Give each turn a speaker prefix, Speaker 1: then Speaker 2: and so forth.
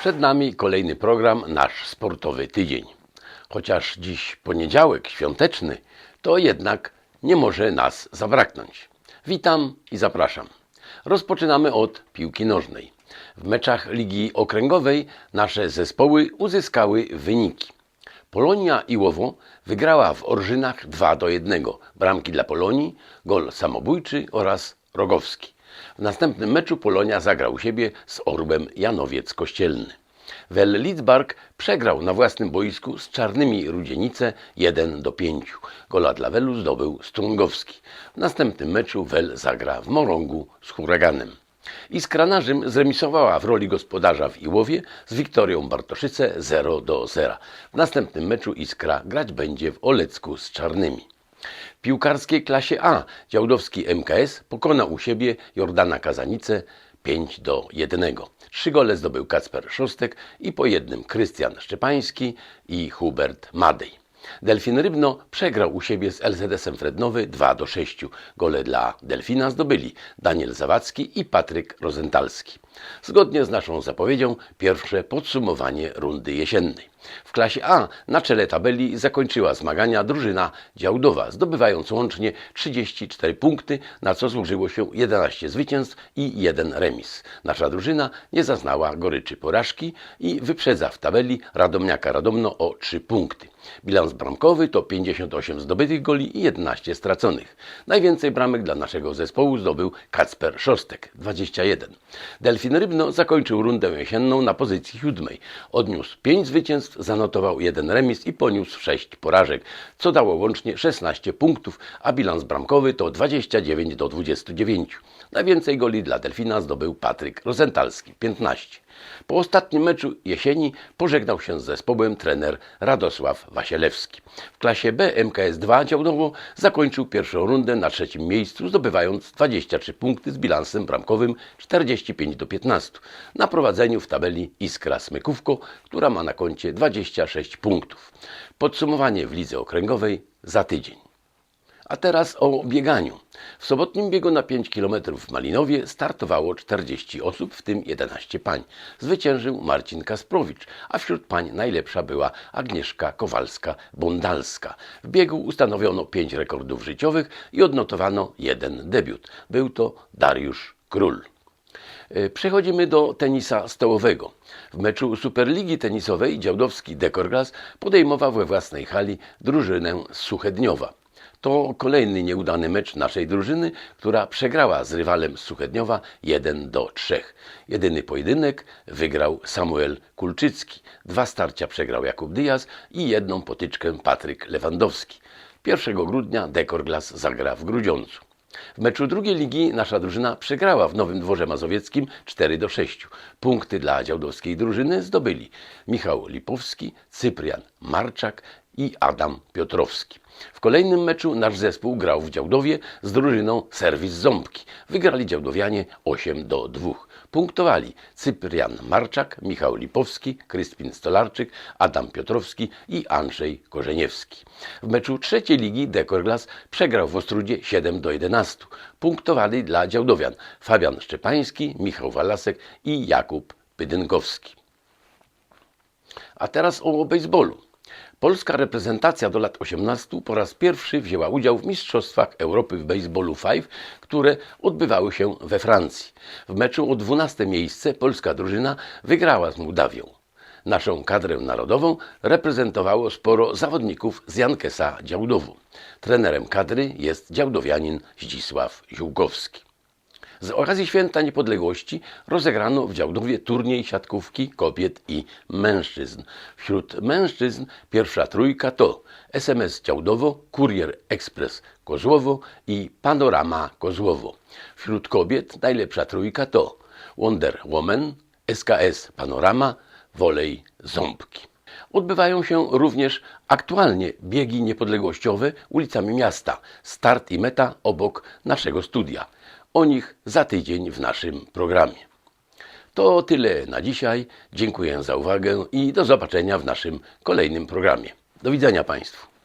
Speaker 1: Przed nami kolejny program, nasz sportowy tydzień. Chociaż dziś poniedziałek świąteczny, to jednak nie może nas zabraknąć. Witam i zapraszam. Rozpoczynamy od piłki nożnej. W meczach Ligi Okręgowej nasze zespoły uzyskały wyniki. Polonia Iłowo wygrała w Orżynach 2 do 1. Bramki dla Polonii, gol samobójczy oraz Rogowski. W następnym meczu Polonia zagrał siebie z Orbem Janowiec Kościelny. Wel Lidzbark przegrał na własnym boisku z Czarnymi Rudzienice 1 do 5. Gola dla Welu zdobył Strungowski. W następnym meczu Wel zagra w Morągu z Huraganem. Iskra Narzym zremisowała w roli gospodarza w Iłowie z Wiktorią Bartoszyce 0 do 0. W następnym meczu Iskra grać będzie w Olecku z Czarnymi. W piłkarskiej klasie A Działdowski MKS pokonał u siebie Jordana Kazanice 5 do 1. Trzy gole zdobył Kacper Szostek i po jednym Krystian Szczepański i Hubert Madej. Delfin Rybno przegrał u siebie z LZS-em Frednowy 2 do 6. Gole dla Delfina zdobyli Daniel Zawadzki i Patryk Rozentalski. Zgodnie z naszą zapowiedzią pierwsze podsumowanie rundy jesiennej. W klasie A na czele tabeli zakończyła zmagania drużyna Działdowa, zdobywając łącznie 34 punkty, na co złożyło się 11 zwycięstw i 1 remis. Nasza drużyna nie zaznała goryczy porażki i wyprzedza w tabeli Radomniaka Radomno o 3 punkty. Bilans bramkowy to 58 zdobytych goli i 11 straconych. Najwięcej bramek dla naszego zespołu zdobył Kacper Szostek 21. Delfin Rybno zakończył rundę jesienną na pozycji siódmej. Odniósł 5 zwycięstw, zanotował jeden remis i poniósł 6 porażek, co dało łącznie 16 punktów, a bilans bramkowy to 29 do 29. Najwięcej goli dla Delfina zdobył Patryk Rozentalski 15. Po ostatnim meczu jesieni pożegnał się z zespołem trener Radosław Wasielewski. W klasie B MKS2 Działdowo zakończył pierwszą rundę na trzecim miejscu, zdobywając 23 punkty z bilansem bramkowym 45 do 15. Na prowadzeniu w tabeli Iskra Smykówko, która ma na koncie 26 punktów. Podsumowanie w lidze okręgowej za tydzień. A teraz o bieganiu. W sobotnim biegu na 5 km w Malinowie startowało 40 osób, w tym 11 pań. Zwyciężył Marcin Kasprowicz, a wśród pań najlepsza była Agnieszka Kowalska-Bondalska. W biegu ustanowiono 5 rekordów życiowych i odnotowano jeden debiut. Był to Dariusz Król. E, Przechodzimy do tenisa stołowego. W meczu Superligi Tenisowej Działdowski Dekorglas podejmował we własnej hali drużynę Suchedniowa. To kolejny nieudany mecz naszej drużyny, która przegrała z rywalem Suchedniowa 1 do 3. Jedyny pojedynek wygrał Samuel Kulczycki. Dwa starcia przegrał Jakub Diaz i jedną potyczkę Patryk Lewandowski. 1 grudnia Dekorglas zagra w Grudziądzu. W meczu drugiej ligi nasza drużyna przegrała w Nowym Dworze Mazowieckim 4 do 6. Punkty dla działdowskiej drużyny zdobyli Michał Lipowski, Cyprian Marczak i Adam Piotrowski. W kolejnym meczu nasz zespół grał w Działdowie z drużyną Serwis Ząbki. Wygrali Działdowianie 8 do 2. Punktowali Cyprian Marczak, Michał Lipowski, Kryspin Stolarczyk, Adam Piotrowski i Andrzej Korzeniewski. W meczu trzeciej ligi Dekorglas przegrał w Ostrudzie 7 do 11. Punktowali dla Działdowian Fabian Szczepański, Michał Walasek i Jakub Pydynkowski. A teraz o baseballu. Polska reprezentacja do lat 18 po raz pierwszy wzięła udział w Mistrzostwach Europy w baseballu 5, które odbywały się we Francji. W meczu o 12 miejsce polska drużyna wygrała z Mołdawią. Naszą kadrę narodową reprezentowało sporo zawodników z Jankesa Działdowu. Trenerem kadry jest działdowianin Zdzisław Ziółkowski. Z okazji Święta Niepodległości rozegrano w Działdowie turniej siatkówki kobiet i mężczyzn. Wśród mężczyzn pierwsza trójka to SMS Działdowo, Kurier Ekspres Kozłowo i Panorama Kozłowo. Wśród kobiet najlepsza trójka to Wonder Woman, SKS Panorama, Wolej Ząbki. Odbywają się również aktualnie biegi niepodległościowe ulicami miasta. Start i meta obok naszego studia. O nich za tydzień w naszym programie. To tyle na dzisiaj. Dziękuję za uwagę i do zobaczenia w naszym kolejnym programie. Do widzenia Państwu.